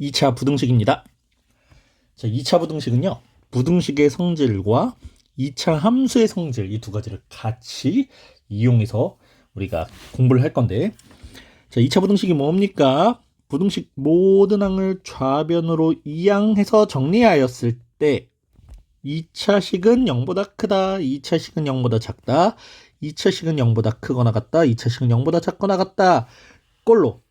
2차 부등식입니다. 자, 2차 부등식은요. 부등식의 성질과 2차 함수의 성질 이 두 가지를 같이 이용해서 우리가 공부를 할 건데 자, 2차 부등식이 뭡니까? 부등식 모든 항을 좌변으로 이항해서 정리하였을 때 2차식은 0보다 크다, 2차식은 0보다 작다, 2차식은 0보다 크거나 같다, 2차식은 0보다 작거나 같다. 꼴로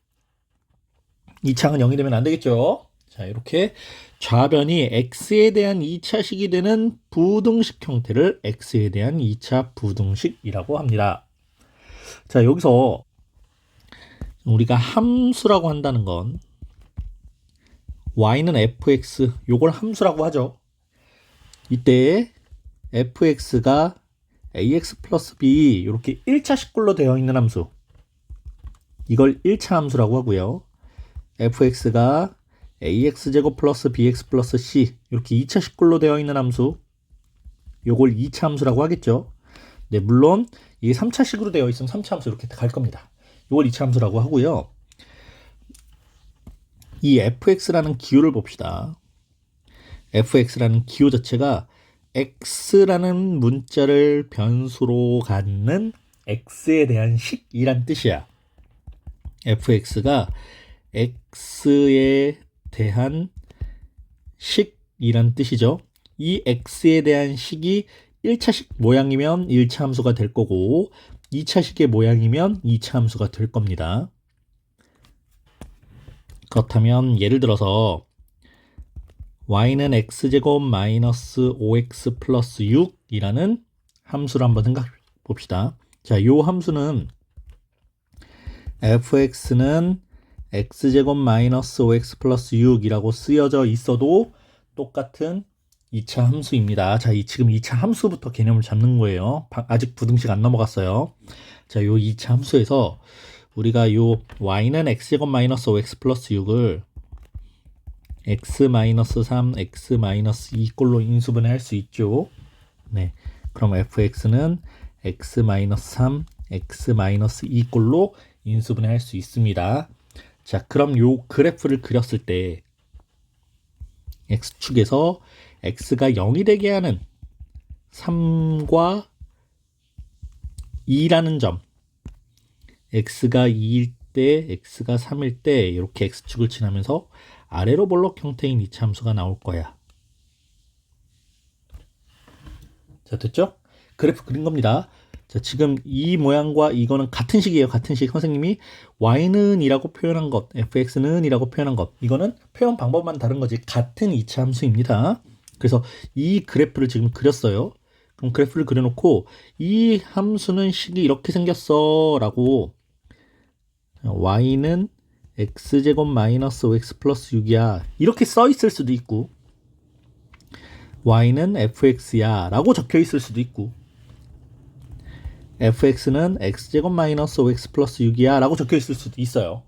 2차항은 0이 되면 안 되겠죠. 자, 이렇게 좌변이 x에 대한 2차식이 되는 부등식 형태를 x에 대한 2차 부등식이라고 합니다. 자, 여기서 우리가 함수라고 한다는 건 y는 fx, 요걸 함수라고 하죠. 이때 fx가 ax 플러스 b 이렇게 1차식꼴로 되어 있는 함수 이걸 1차 함수라고 하고요. Fx가 ax제곱 플러스 bx 플러스 c 이렇게 2차식꼴로 되어 있는 함수 요걸 2차 함수라고 하겠죠. 네, 물론 이게 3차식으로 되어 있으면 3차 함수 이렇게 갈 겁니다. 요걸 2차 함수라고 하고요. 이 fx라는 기호를 봅시다. fx라는 기호 자체가 x라는 문자를 변수로 갖는 x에 대한 식이란 뜻이야. fx가 x에 대한 식이란 뜻이죠. 이 x에 대한 식이 1차식 모양이면 1차 함수가 될 거고 2차식의 모양이면 2차 함수가 될 겁니다. 그렇다면 예를 들어서 y는 x제곱 마이너스 5x 플러스 6이라는 함수를 한번 생각해 봅시다. 자, 요 함수는 fx는 x제곱 마이너스 5x 플러스 6이라고 쓰여져 있어도 똑같은 2차 함수입니다. 자, 이 지금 2차 함수부터 개념을 잡는 거예요. 바- 아직 부등식 안 넘어갔어요. 자, 요 2차 함수에서 우리가 요 y는 x제곱 마이너스 5x 플러스 6을 x 마이너스 3, x 마이너스 2꼴로 인수분해 할 수 있죠. 네. 그럼 fx는 x 마이너스 3, x 마이너스 2꼴로 인수분해 할 수 있습니다. 자, 그럼 요 그래프를 그렸을 때 x축에서 x가 0이 되게 하는 3과 2라는 점 x가 2일 때 x가 3일 때 이렇게 x축을 지나면서 아래로 볼록 형태인 이차 함수가 나올 거야. 자, 됐죠? 그래프 그린 겁니다. 자, 지금 이 모양과 이거는 같은 식이에요. 같은 식. 선생님이 y는 이라고 표현한 것, fx는 이라고 표현한 것. 이거는 표현 방법만 다른 거지. 같은 이차 함수입니다. 그래서 이 그래프를 지금 그렸어요. 그럼 그래프를 그려놓고 이 함수는 식이 이렇게 생겼어 라고 y는 x제곱 마이너스 5x 플러스 6이야 이렇게 써 있을 수도 있고 y는 fx야 라고 적혀 있을 수도 있고 fx는 x제곱 마이너스 5x 플러스 6이야 라고 적혀 있을 수도 있어요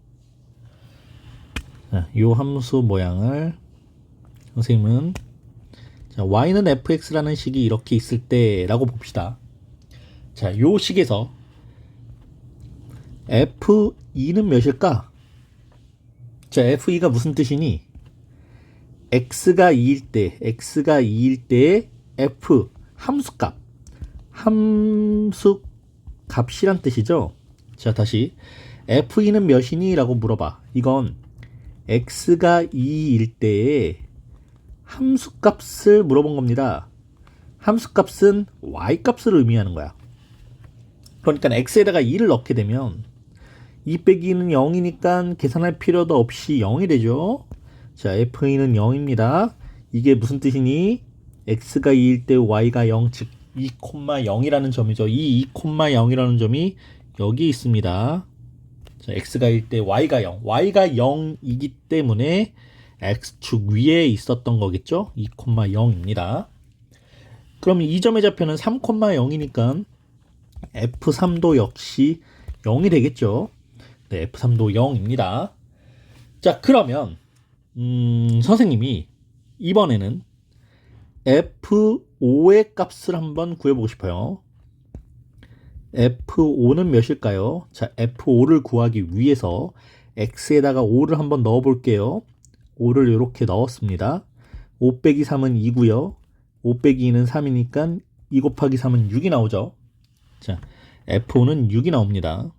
자, 이 함수 모양을 선생님은 자, y는 fx라는 식이 이렇게 있을 때 라고 봅시다 자, 요 식에서 f2는 몇일까? 자, f2가 무슨 뜻이니? x가 2일 때, x가 2일 때 f 함수값, 함수 값이란 뜻이죠. 자, 다시 f2는 몇이니? 라고 물어봐. 이건 x가 2일 때의 함수값을 물어본 겁니다. 함수값은 y값을 의미하는 거야. 그러니까 x에다가 2를 넣게 되면 2 빼기는 0이니까 계산할 필요도 없이 0이 되죠. 자, f2는 0입니다. 이게 무슨 뜻이니? x가 2일 때 y가 0, 즉 2,0이라는 점이죠. 이 2,0이라는 점이 여기 있습니다. 자, x가 1때 y가 0, y가 0이기 때문에 x축 위에 있었던 거겠죠? 2,0입니다. 그럼 이 점의 좌표는 3,0이니까 f3도 역시 0이 되겠죠? 네, F3도 0입니다. 자, 그러면, 음, 선생님이 이번에는 F5의 값을 한번 구해보고 싶어요. F5는 몇일까요? 자, F5를 구하기 위해서 X에다가 5를 한번 넣어 볼게요. 5를 이렇게 넣었습니다. 5 빼기 3은 2고요. 5 빼기 2는 3이니까 2 곱하기 3은 6이 나오죠. 자, F5는 6이 나옵니다.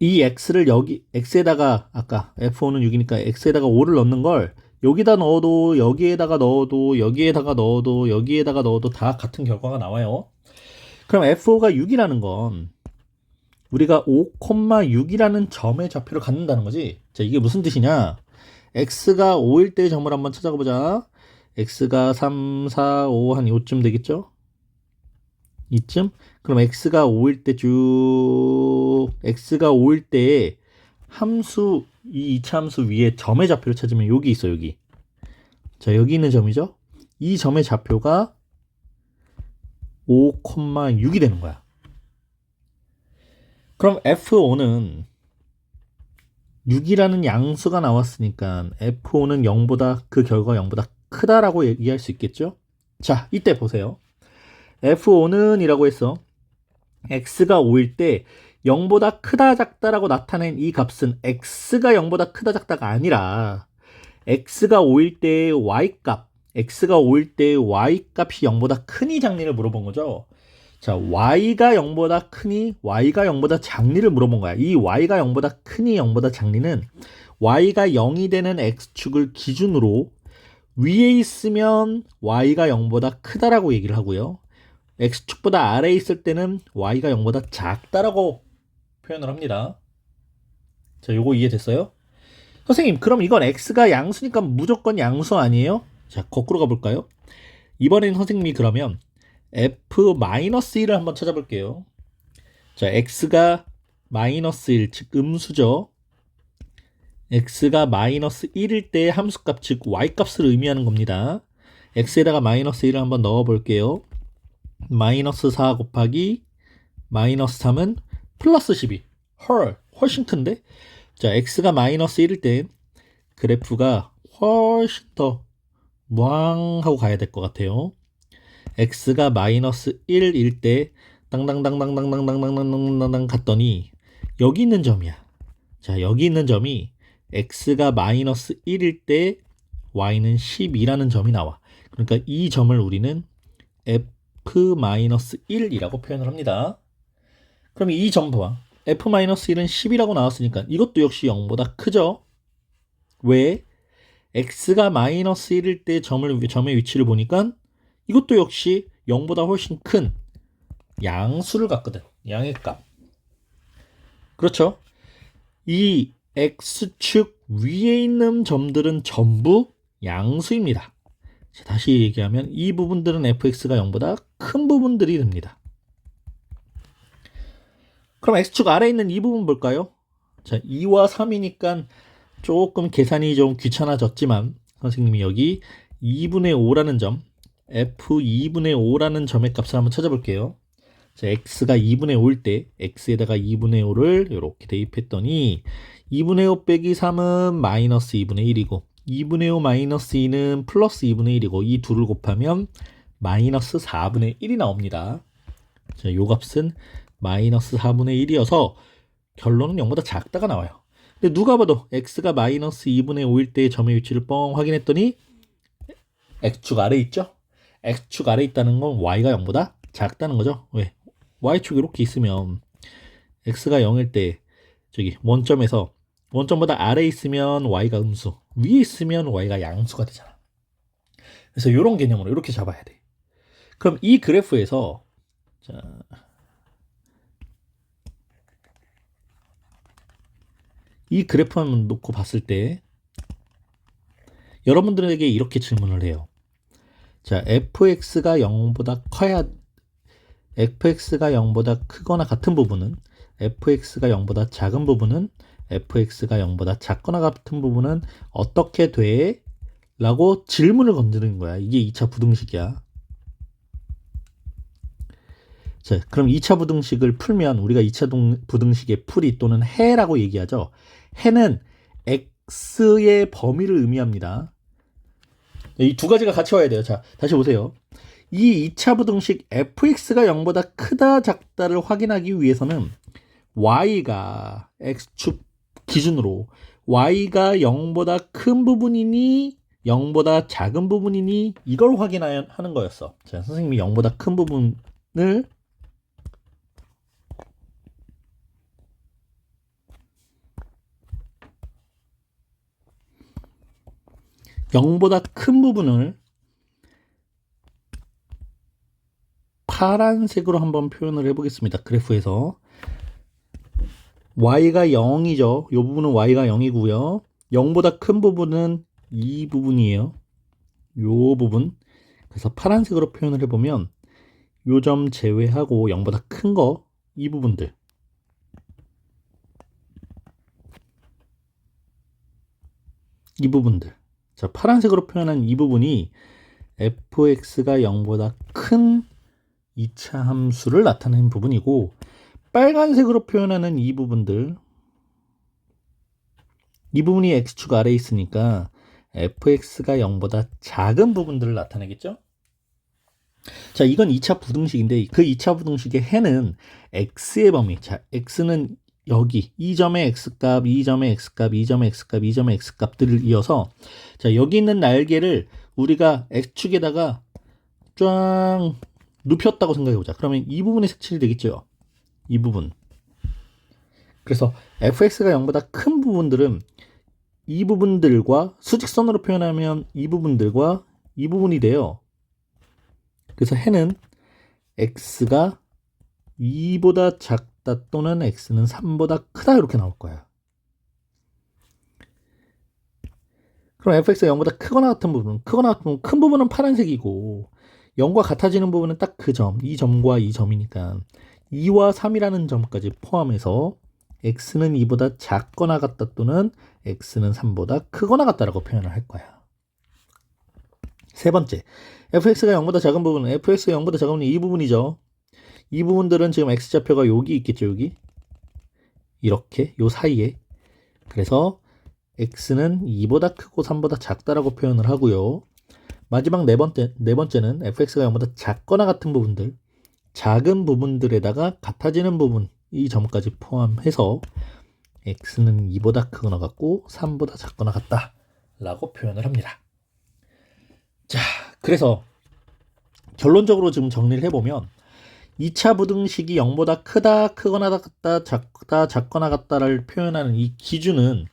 이 x를 여기 x에다가 아까 f5는 6이니까 x에다가 5를 넣는 걸 여기다 넣어도 여기에다가 넣어도 여기에다가 넣어도 여기에다가 넣어도 다 같은 결과가 나와요. 그럼 f5가 6이라는 건 우리가 5,6이라는 점의 좌표를 갖는다는 거지. 자, 이게 무슨 뜻이냐? x가 5일 때의 점을 한번 찾아가 보자. x가 3, 4, 5한 요쯤 되겠죠? 이쯤? 그럼 x가 5일 때 쭉 x가 5일 때에 함수 이 이차 함수 위에 점의 좌표를 찾으면 여기 있어 여기. 자 여기 있는 점이죠. 이 점의 좌표가 5,6이 되는 거야. 그럼 f5는 6이라는 양수가 나왔으니까 f5는 0보다 그 결과 0보다 크다라고 얘기할 수 있겠죠? 자, 이때 보세요. f5는 이라고 했어. x가 5일 때 0보다 크다 작다라고 나타낸 이 값은 x가 0보다 크다 작다가 아니라 x가 5일 때 y값, x가 5일 때 y값이 0보다 크니 작니를 물어본 거죠. 자, y가 0보다 크니 y가 0보다 작니를 물어본 거야. 이 y가 0보다 크니 0보다 작니는 y가 0이 되는 x축을 기준으로 위에 있으면 y가 0보다 크다라고 얘기를 하고요. x축보다 아래에 있을 때는 y가 0보다 작다라고 표현을 합니다. 자, 요거 이해됐어요? 선생님, 그럼 이건 x가 양수니까 무조건 양수 아니에요? 자, 거꾸로 가볼까요? 이번엔 선생님이 그러면 f-1을 한번 찾아볼게요. 자, x가 마이너스 1, 즉 음수죠. x가 마이너스 1일 때 함수값, 즉 y값을 의미하는 겁니다. x에다가 마이너스 1을 한번 넣어볼게요. 마이너스 4 곱하기 마이너스 3은 플러스 12. 헐, 훨씬 큰데? 자, x가 마이너스 1일 때 그래프가 훨씬 더 무항하고 가야 될 것 같아요. x가 마이너스 1일 때 땅땅땅땅땅땅땅땅땅땅땅 갔더니 여기 있는 점이야. 자, 여기 있는 점이 x가 마이너스 1일 때 y는 12라는 점이 나와. 그러니까 이 점을 우리는 f-1이라고 표현을 합니다. 그럼 이점 봐봐. f-1은 10이라고 나왔으니까 이것도 역시 0보다 크죠? 왜? x가 마이너스 1일 때 점을, 점의 위치를 보니까 이것도 역시 0보다 훨씬 큰 양수를 갖거든. 양의 값. 그렇죠? 이 x축 위에 있는 점들은 전부 양수입니다. 자, 다시 얘기하면 이 부분들은 fx가 0보다 큰 부분들이 됩니다. 그럼 x축 아래에 있는 이 부분 볼까요? 자, 2와 3이니까 조금 계산이 좀 귀찮아졌지만 선생님이 여기 2분의 5라는 점 f 2분의 5라는 점의 값을 한번 찾아볼게요. 자, x가 2분의 5일 때 x에다가 2분의 5를 이렇게 대입했더니 2분의 5 빼기 3은 마이너스 2분의 1이고 2분의 5 마이너스 2는 플러스 2분의 1이고 이 둘을 곱하면 마이너스 4분의 1이 나옵니다. 자, 요 값은 마이너스 4분의 1이어서 결론은 0보다 작다가 나와요. 근데 누가 봐도 x가 마이너스 2분의 5일 때의 점의 위치를 뻥 확인했더니 x축 아래 있죠? x축 아래 있다는 건 y가 0보다 작다는 거죠. 왜? y축 이렇게 있으면 x가 0일 때 저기 원점에서 원점보다 아래 있으면 y가 음수, 위에 있으면 y가 양수가 되잖아. 그래서 이런 개념으로 이렇게 잡아야 돼. 그럼 이 그래프에서 자, 이 그래프 한번 놓고 봤을 때 여러분들에게 이렇게 질문을 해요. 자, fx가 0보다 커야 fx가 0보다 크거나 같은 부분은 fx가 0보다 작은 부분은 fx가 0보다 작거나 같은 부분은 어떻게 돼? 라고 질문을 건드는 거야. 이게 2차 부등식이야. 자, 그럼 2차 부등식을 풀면 우리가 2차 동, 부등식의 풀이 또는 해라고 얘기하죠. 해는 x의 범위를 의미합니다. 이 두 가지가 같이 와야 돼요. 자, 다시 보세요. 이 2차 부등식 fx가 0보다 크다 작다를 확인하기 위해서는 y가 x축 기준으로 y가 0보다 큰 부분이니 0보다 작은 부분이니 이걸 확인하는 거였어. 자, 선생님이 0보다 큰 부분을 영보다 큰 부분을 파란색으로 한번 표현을 해보겠습니다. 그래프에서 y가 0이죠. 이 부분은 y가 0이고요. 0보다 큰 부분은 이 부분이에요. 이 부분. 그래서 파란색으로 표현을 해보면 요 점 제외하고 0보다 큰 거 이 부분들. 이 부분들. 자, 파란색으로 표현한 이 부분이 fx가 0보다 큰 2차 함수를 나타내는 부분이고 빨간색으로 표현하는 이 부분들 이 부분이 x축 아래에 있으니까 fx가 0보다 작은 부분들을 나타내겠죠? 자, 이건 2차 부등식인데 그 2차 부등식의 해는 x의 범위. 자, x는 여기 이 점의 x값, 이 점의 x값, 이 점의 x값, 이 점의 x값들을 이어서 자, 여기 있는 날개를 우리가 x축에다가 쫙 눕혔다고 생각해 보자. 그러면 이 부분이 색칠이 되겠죠. 이 부분. 그래서 fx가 0보다 큰 부분들은 이 부분들과 수직선으로 표현하면 이 부분들과 이 부분이 돼요. 그래서 해는 x가 2보다 작 다 또는 x는 3보다 크다 이렇게 나올 거야. 그럼 fx가 0보다 크거나 같은 부분, 크거나 같은 부분, 큰 부분은 파란색이고 0과 같아지는 부분은 딱 그 점, 이 점과 이 점이니까 2와 3이라는 점까지 포함해서 x는 2보다 작거나 같다 또는 x는 3보다 크거나 같다라고 표현을 할 거야. 세 번째, fx가 0보다 작은 부분은 fx가 0보다 작은 부분이 이 부분이죠. 이 부분들은 지금 x좌표가 여기 있겠죠, 여기. 이렇게 요 사이에. 그래서 x는 2보다 크고 3보다 작다라고 표현을 하고요. 마지막 네 번째 네 번째는 fx가 0보다 작거나 같은 부분들, 작은 부분들에다가 같아지는 부분 이 점까지 포함해서 x는 2보다 크거나 같고 3보다 작거나 같다 라고 표현을 합니다. 자, 그래서 결론적으로 지금 정리를 해보면 2차 부등식이 0보다 크다, 크거나 같다, 작다, 작거나 같다를 표현하는 이 기준은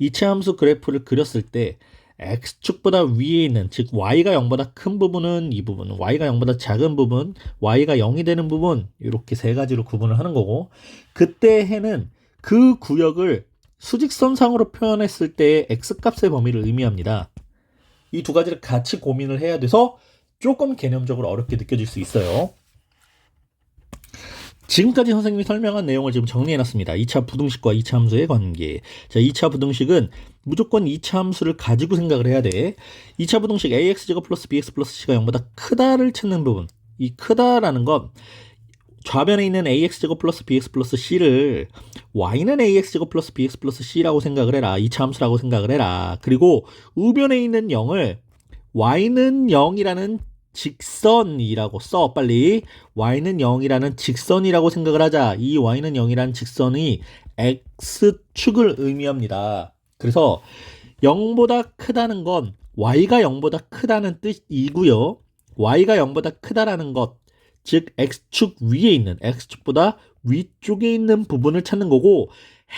2차 함수 그래프를 그렸을 때 x축보다 위에 있는 즉 y가 0보다 큰 부분은 이 부분, y가 0보다 작은 부분, y가 0이 되는 부분 이렇게 세 가지로 구분을 하는 거고 그때 해는 그 구역을 수직선상으로 표현했을 때의 x값의 범위를 의미합니다. 이 두 가지를 같이 고민을 해야 돼서 조금 개념적으로 어렵게 느껴질 수 있어요. 지금까지 선생님이 설명한 내용을 지금 정리해놨습니다. 2차 부등식과 2차 함수의 관계. 자, 2차 부등식은 무조건 2차 함수를 가지고 생각을 해야 돼. 2차 부등식 ax제곱 플러스 bx 플러스 c가 0보다 크다를 찾는 부분. 이 크다라는 건 좌변에 있는 ax제곱 플러스 bx 플러스 c를 y는 ax제곱 플러스 bx 플러스 c라고 생각을 해라. 2차 함수라고 생각을 해라. 그리고 우변에 있는 0을 y는 0이라는 직선이라고 써 빨리. y는 0이라는 직선이라고 생각을 하자. 이 y는 0이라는 직선이 x축을 의미합니다. 그래서 0보다 크다는 건 y가 0보다 크다는 뜻이고요. y가 0보다 크다라는 것 즉 x축 위에 있는 x축보다 위쪽에 있는 부분을 찾는 거고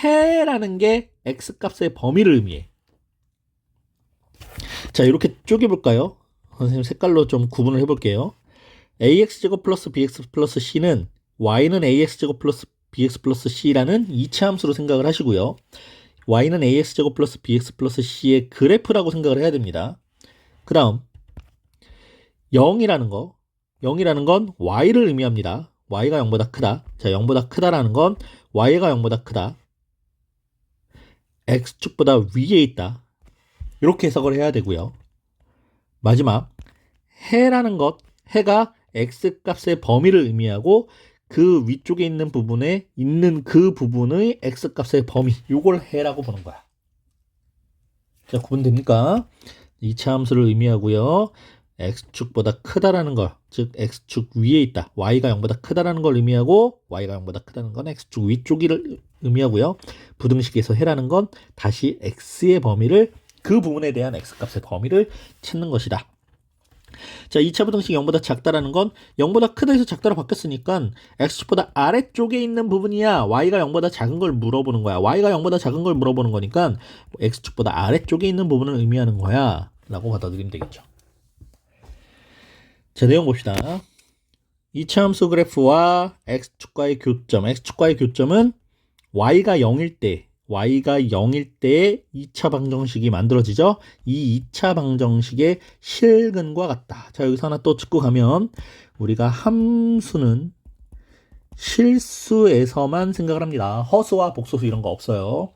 해라는 게 x값의 범위를 의미해. 자 이렇게 쪼개볼까요 선생님 색깔로 좀 구분을 해볼게요. ax제곱 플러스 bx 플러스 c는 y는 ax제곱 플러스 bx 플러스 c라는 2차 함수로 생각을 하시고요. y는 ax제곱 플러스 bx 플러스 c의 그래프라고 생각을 해야 됩니다. 그 다음 0이라는 거 0이라는 건 y를 의미합니다. y가 0보다 크다. 자 0보다 크다라는 건 y가 0보다 크다. x축보다 위에 있다. 이렇게 해석을 해야 되고요. 마지막 해라는 것 해가 x 값의 범위를 의미하고 그 위쪽에 있는 부분에 있는 그 부분의 x 값의 범위 요걸 해라고 보는 거야. 자 구분됩니까? 2차 함수를 의미하고요. x축보다 크다라는 걸, 즉 x축 위에 있다. y가 0보다 크다라는 걸 의미하고 y가 0보다 크다는 건 x축 위쪽을 의미하고요. 부등식에서 해라는 건 다시 x의 범위를 그 부분에 대한 x값의 범위를 찾는 것이다. 자, 2차 부등식 0보다 작다라는 건 0보다 크다에서 작다로 바뀌었으니까 x축보다 아래쪽에 있는 부분이야. y가 0보다 작은 걸 물어보는 거야. y가 0보다 작은 걸 물어보는 거니까 x축보다 아래쪽에 있는 부분을 의미하는 거야. 라고 받아들이면 되겠죠. 자, 내용 봅시다. 2차 함수 그래프와 x축과의 교점. x축과의 교점은 y가 0일 때, y가 0일 때의 2차 방정식이 만들어지죠. 이 2차 방정식의 실근과 같다. 자, 여기서 하나 또 짚고 가면 우리가 함수는 실수에서만 생각을 합니다. 허수와 복소수 이런 거 없어요.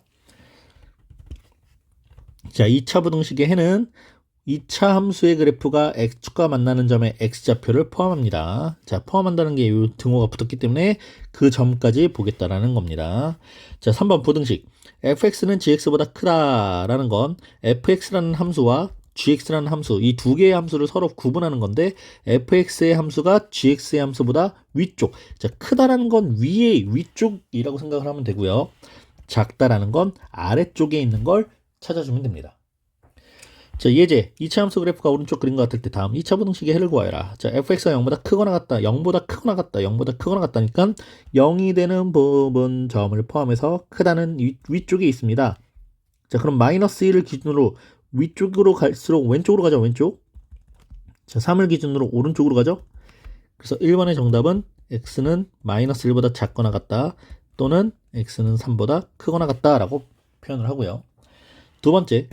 자, 2차 부등식의 해는 2차 함수의 그래프가 x축과 만나는 점의 x좌표를 포함합니다. 자, 포함한다는 게 이 등호가 붙었기 때문에 그 점까지 보겠다라는 겁니다. 자, 3번 부등식. fx는 gx보다 크다라는 건 fx라는 함수와 gx라는 함수, 이 두 개의 함수를 서로 구분하는 건데 fx의 함수가 gx의 함수보다 위쪽. 자, 크다라는 건 위에 위쪽이라고 생각을 하면 되고요. 작다라는 건 아래쪽에 있는 걸 찾아주면 됩니다. 자, 예제. 2차 함수 그래프가 오른쪽 그린 것 같을 때 다음 2차 부등식의 해를 구하여라. 자, fx가 0보다 크거나 같다. 0보다 크거나 같다. 0보다 크거나 같다니까 0이 되는 부분 점을 포함해서 크다는 위, 위쪽에 있습니다. 자, 그럼 마이너스 1을 기준으로 위쪽으로 갈수록 왼쪽으로 가죠. 왼쪽. 자, 3을 기준으로 오른쪽으로 가죠. 그래서 1번의 정답은 x는 마이너스 1보다 작거나 같다. 또는 x는 3보다 크거나 같다라고 표현을 하고요. 두 번째,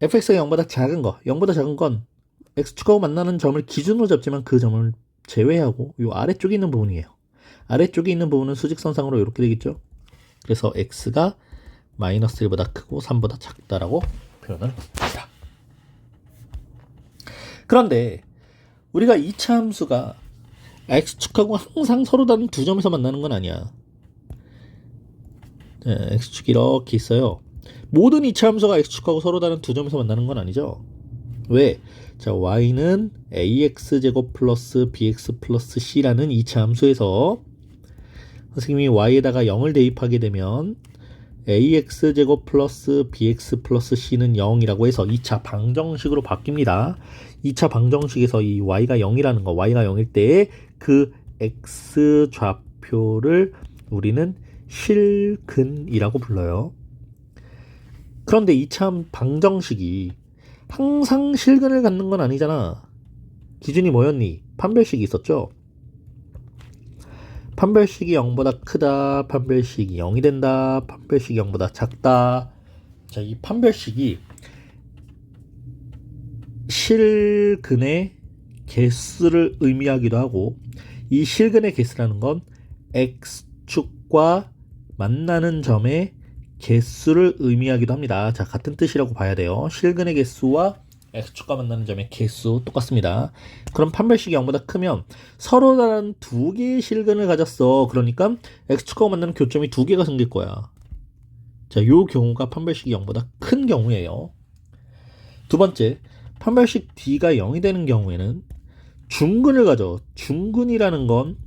fx가 0보다 작은 거, 0보다 작은 건 x축하고 만나는 점을 기준으로 잡지만 그 점을 제외하고 이 아래쪽에 있는 부분이에요. 아래쪽에 있는 부분은 수직선상으로 이렇게 되겠죠. 그래서 x가 마이너스 1보다 크고 3보다 작다라고 표현을 합니다. 그런데 우리가 2차 함수가 x축하고 항상 서로 다른 두 점에서 만나는 건 아니야. 네, x축이 이렇게 있어요. 모든 2차 함수가 x축하고 서로 다른 두 점에서 만나는 건 아니죠. 왜? 자, y는 ax제곱 플러스 bx 플러스 c라는 2차 함수에서 선생님이 y에다가 0을 대입하게 되면 ax제곱 플러스 bx 플러스 c는 0이라고 해서 2차 방정식으로 바뀝니다. 2차 방정식에서 이 y가 0이라는 거, y가 0일 때 그 x 좌표를 우리는 실근이라고 불러요. 그런데 2차 방정식이 항상 실근을 갖는 건 아니잖아. 기준이 뭐였니? 판별식이 있었죠? 판별식이 0보다 크다, 판별식이 0이 된다, 판별식이 0보다 작다. 자, 이 판별식이 실근의 개수를 의미하기도 하고, 이 실근의 개수라는 건 x축과 만나는 점의 개수를 의미하기도 합니다. 자, 같은 뜻이라고 봐야 돼요. 실근의 개수와 x축과 만나는 점의 개수 똑같습니다. 그럼 판별식이 0보다 크면 서로 다른 두 개의 실근을 가졌어. 그러니까 x축과 만나는 교점이 두 개가 생길 거야. 자, 요 경우가 판별식이 0보다 큰 경우예요. 두 번째, 판별식 d가 0이 되는 경우에는 중근을 가져. 중근이라는 건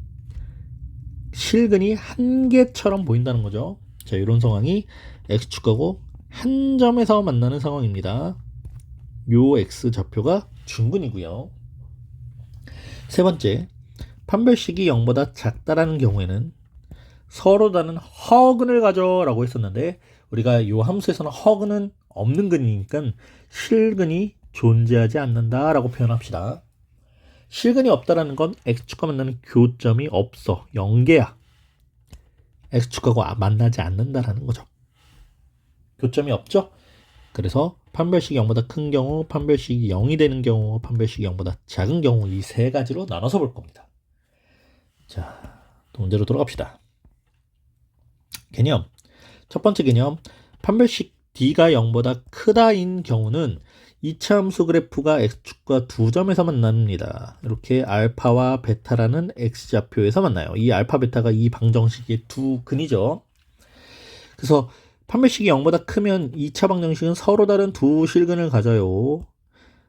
실근이 한 개처럼 보인다는 거죠. 자, 이런 상황이 x축하고 한 점에서 만나는 상황입니다. 요 x 좌표가 중근이고요. 세 번째, 판별식이 0보다 작다라는 경우에는 서로 다른 허근을 가져라고 했었는데 우리가 요 함수에서는 허근은 없는 근이니까 실근이 존재하지 않는다라고 표현합시다. 실근이 없다라는 건 x축과 만나는 교점이 없어. 0개야. X축하고 만나지 않는다라는 거죠. 교점이 없죠? 그래서 판별식이 0보다 큰 경우, 판별식이 0이 되는 경우, 판별식이 0보다 작은 경우 이 세 가지로 나눠서 볼 겁니다. 자, 문제로 돌아갑시다. 개념. 첫 번째 개념. 판별식 d가 0보다 크다인 경우는 2차 함수 그래프가 x축과 두 점에서 만납니다. 이렇게 알파와 베타라는 x좌표에서 만나요. 이 알파, 베타가 이 방정식의 두 근이죠. 그래서 판별식이 0보다 크면 2차 방정식은 서로 다른 두 실근을 가져요.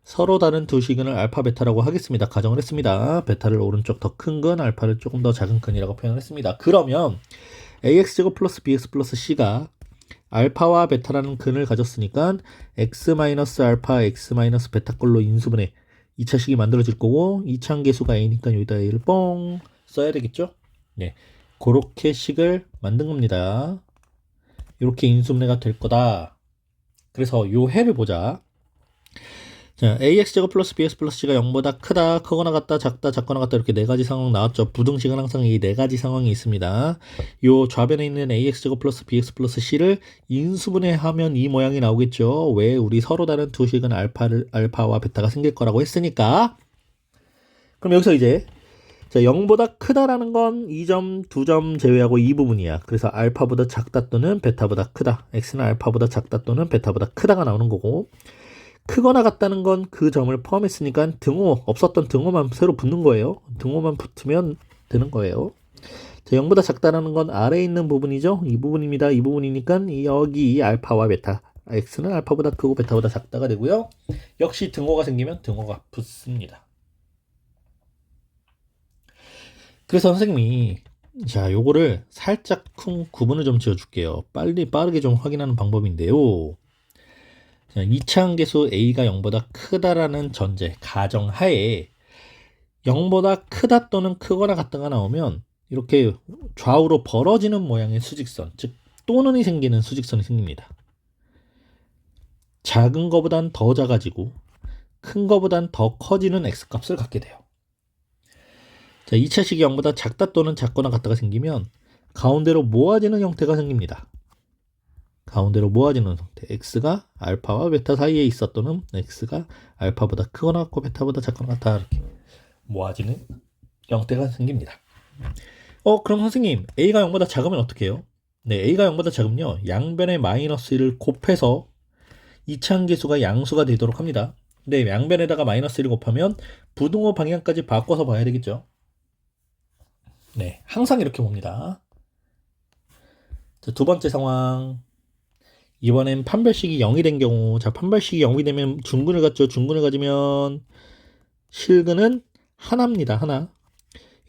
서로 다른 두 시근을 알파 베타라고 하겠습니다. 가정을 했습니다. 베타를 오른쪽 더 큰 근, 알파를 조금 더 작은 근이라고 표현했습니다. 그러면 ax제곱 플러스 bx 플러스 c가 알파와 베타라는 근을 가졌으니까 x 알파, x 마이너스 베타 꼴로 인수분해 2차식이 만들어질 거고 2차 계수가 a니까 여기다 a를 뻥 써야 되겠죠? 네, 그렇게 식을 만든 겁니다. 이렇게 인수분해가 될 거다. 그래서 요 해를 보자. 자, ax제곱 플러스 bx 플러스 c가 0보다 크다, 크거나 같다, 작다, 작거나 같다 이렇게 네 가지 상황 나왔죠. 부등식은 항상 이 네 가지 상황이 있습니다. 요 좌변에 있는 ax제곱 플러스 bx 플러스 c를 인수분해하면 이 모양이 나오겠죠. 왜 우리 서로 다른 두 식은 알파를 알파와 베타가 생길 거라고 했으니까. 그럼 여기서 이제 자, 0보다 크다라는 건 2점, 2점 제외하고 이 부분이야. 그래서 알파보다 작다 또는 베타보다 크다. x는 알파보다 작다 또는 베타보다 크다가 나오는 거고. 크거나 같다는 건 그 점을 포함했으니까 등호, 없었던 등호만 새로 붙는 거예요. 등호만 붙으면 되는 거예요. 자, 0보다 작다라는 건 아래에 있는 부분이죠. 이 부분입니다. 이 부분이니까 이 여기 이 알파와 베타. x는 알파보다 크고 베타보다 작다가 되고요. 역시 등호가 생기면 등호가 붙습니다. 그래서 선생님이 자 요거를 살짝 쿵 구분을 좀 지어줄게요. 빨리 빠르게 좀 확인하는 방법인데요. 자, 2차항 계수 a가 0보다 크다라는 전제 가정 하에 0보다 크다 또는 크거나 같다가 나오면 이렇게 좌우로 벌어지는 모양의 수직선, 즉 또는이 생기는 수직선이 생깁니다. 작은 거보단 더 작아지고 큰 거보단 더 커지는 x값을 갖게 돼요. 자, 2차식이 0보다 작다 또는 작거나 같다가 생기면 가운데로 모아지는 형태가 생깁니다. 가운데로 모아지는 형태. x가 알파와 베타 사이에 있어 또는 x가 알파보다 크거나 같고 베타보다 작거나 같다 이렇게 모아지는 형태가 생깁니다. 어, 그럼 선생님 a가 0보다 작으면 어떻게 해요? 네, a가 0보다 작으면요. 양변의 마이너스 1을 곱해서 이차항계수가 양수가 되도록 합니다. 근데 양변에다가 마이너스 1을 곱하면 부등호 방향까지 바꿔서 봐야 되겠죠. 네, 항상 이렇게 봅니다. 자, 두 번째 상황. 이번엔 판별식이 0이 된 경우, 자, 판별식이 0이 되면 중근을 갖죠. 중근을 가지면 실근은 하나입니다. 하나.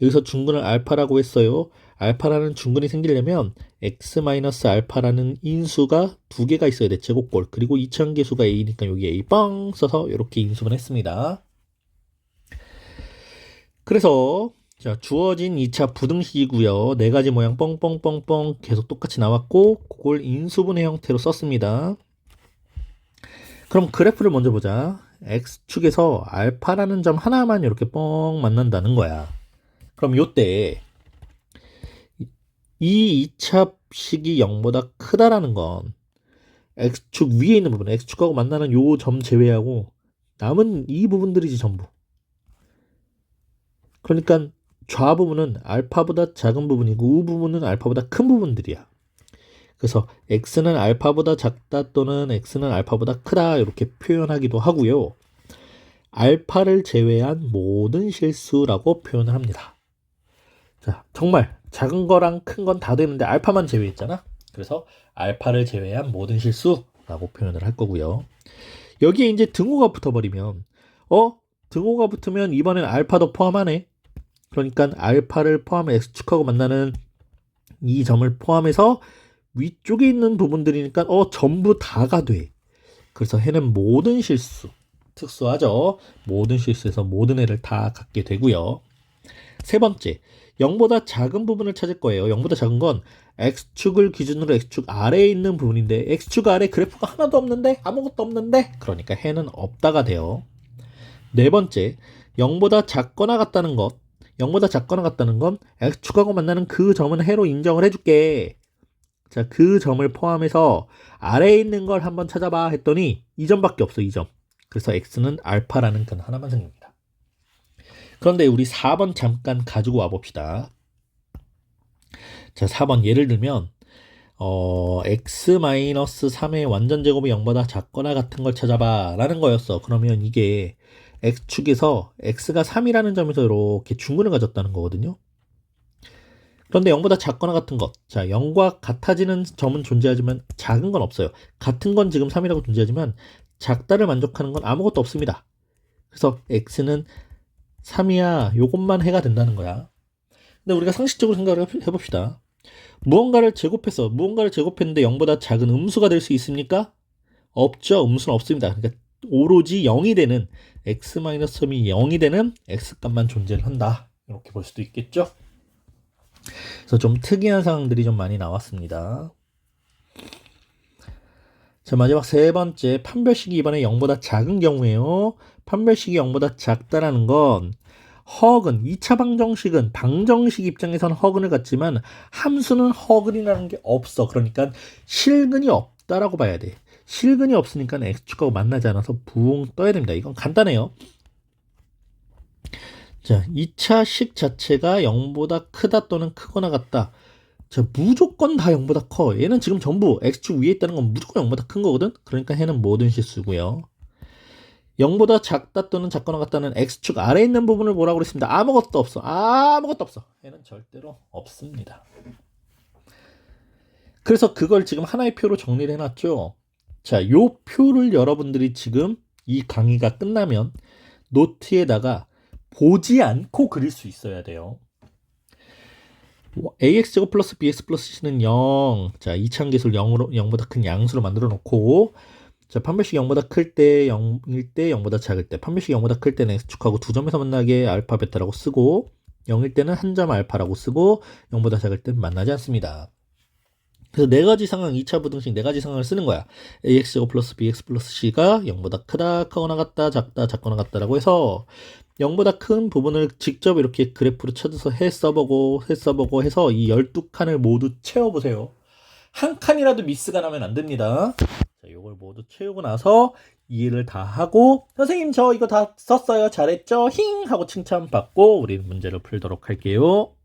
여기서 중근을 알파라고 했어요. 알파라는 중근이 생기려면 x-알파라는 인수가 두 개가 있어야 돼. 제곱골. 그리고 이차계수가 a니까 여기 a 빵 써서 이렇게 인수분 했습니다. 그래서 자, 주어진 2차 부등식이고요. 네 가지 모양 뻥뻥뻥뻥 계속 똑같이 나왔고 그걸 인수분해 형태로 썼습니다. 그럼 그래프를 먼저 보자. x축에서 알파라는 점 하나만 이렇게 뻥 만난다는 거야. 그럼 요때 이 2차 식이 0보다 크다라는 건 x축 위에 있는 부분, x축하고 만나는 요 점 제외하고 남은 이 부분들이지 전부. 그러니까 좌 부분은 알파보다 작은 부분이고 우 부분은 알파보다 큰 부분들이야. 그래서 x는 알파보다 작다 또는 x는 알파보다 크다 이렇게 표현하기도 하고요. 알파를 제외한 모든 실수라고 표현을 합니다. 자, 정말 작은 거랑 큰 건 다 되는데 알파만 제외했잖아. 그래서 알파를 제외한 모든 실수라고 표현을 할 거고요. 여기에 이제 등호가 붙어버리면 어? 등호가 붙으면 이번엔 알파도 포함하네. 그러니까 알파를 포함해 x축하고 만나는 이 점을 포함해서 위쪽에 있는 부분들이니까 어 전부 다가 돼. 그래서 해는 모든 실수 특수하죠. 모든 실수에서 모든 애를 다 갖게 되고요. 세 번째, 0보다 작은 부분을 찾을 거예요. 0보다 작은 건 x축을 기준으로 x축 아래에 있는 부분인데 x축 아래 그래프가 하나도 없는데 아무것도 없는데 그러니까 해는 없다가 돼요. 네 번째, 0보다 작거나 같다는 것 0보다 작거나 같다는 건 x축하고 만나는 그 점은 해로 인정을 해줄게. 자, 그 점을 포함해서 아래에 있는 걸 한번 찾아봐 했더니 이 점밖에 없어, 이 점. 그래서 x는 알파라는 근 하나만 생깁니다. 그런데 우리 4번 잠깐 가지고 와 봅시다. 자, 4번 예를 들면 어, x-3의 완전 제곱이 0보다 작거나 같은 걸 찾아봐 라는 거였어. 그러면 이게 x축에서 x가 3이라는 점에서 이렇게 중근을 가졌다는 거거든요. 그런데 0보다 작거나 같은 것. 자, 0과 같아지는 점은 존재하지만 작은 건 없어요. 같은 건 지금 3이라고 존재하지만 작다를 만족하는 건 아무것도 없습니다. 그래서 x는 3이야. 요것만 해가 된다는 거야. 근데 우리가 상식적으로 생각을 해- 해봅시다. 무언가를 제곱해서 무언가를 제곱했는데 0보다 작은 음수가 될 수 있습니까? 없죠. 음수는 없습니다. 그러니까 오로지 0이 되는 x-3이 0이 되는 x값만 존재를 한다. 이렇게 볼 수도 있겠죠. 그래서 좀 특이한 상황들이 좀 많이 나왔습니다. 자, 마지막 세 번째 판별식이 이번에 0보다 작은 경우에요. 판별식이 0보다 작다라는 건 허근, 2차 방정식은 방정식 입장에서는 허근을 갖지만 함수는 허근이라는 게 없어. 그러니까 실근이 없다라고 봐야 돼. 실근이 없으니까 x축하고 만나지 않아서 부응 떠야 됩니다. 이건 간단해요. 자, 2차 식 자체가 0보다 크다 또는 크거나 같다. 자, 무조건 다 0보다 커. 얘는 지금 전부 x축 위에 있다는 건 무조건 0보다 큰 거거든? 그러니까 해는 모든 실수고요. 0보다 작다 또는 작거나 같다는 x축 아래에 있는 부분을 뭐라고 그랬습니다. 아무것도 없어. 아무것도 없어. 얘는 절대로 없습니다. 그래서 그걸 지금 하나의 표로 정리를 해놨죠. 자, 요 표를 여러분들이 지금 이 강의가 끝나면 노트에다가 보지 않고 그릴 수 있어야 돼요. ax제곱 플러스 bx 플러스 c는 0. 자, 이차함계수를 0으로, 0보다 큰 양수로 만들어 놓고, 자, 판별식 0보다 클 때, 0일 때, 0보다 작을 때, 판별식 0보다 클 때는 x축하고 두 점에서 만나게 알파, 베타라고 쓰고, 0일 때는 한 점 알파라고 쓰고, 0보다 작을 때는 만나지 않습니다. 그래서 네 가지 상황, 2차 부등식 네 가지 상황을 쓰는 거야. ax제곱 플러스 bx 플러스 c가 0보다 크다, 크거나 같다, 작다, 작거나 같다라고 해서 0보다 큰 부분을 직접 이렇게 그래프로 쳐서 해 써보고 해 써보고 해서 이 12칸을 모두 채워보세요. 한 칸이라도 미스가 나면 안 됩니다. 자, 요걸 모두 채우고 나서 이해를 다 하고 선생님 저 이거 다 썼어요. 잘했죠? 힝 하고 칭찬받고 우리 문제를 풀도록 할게요.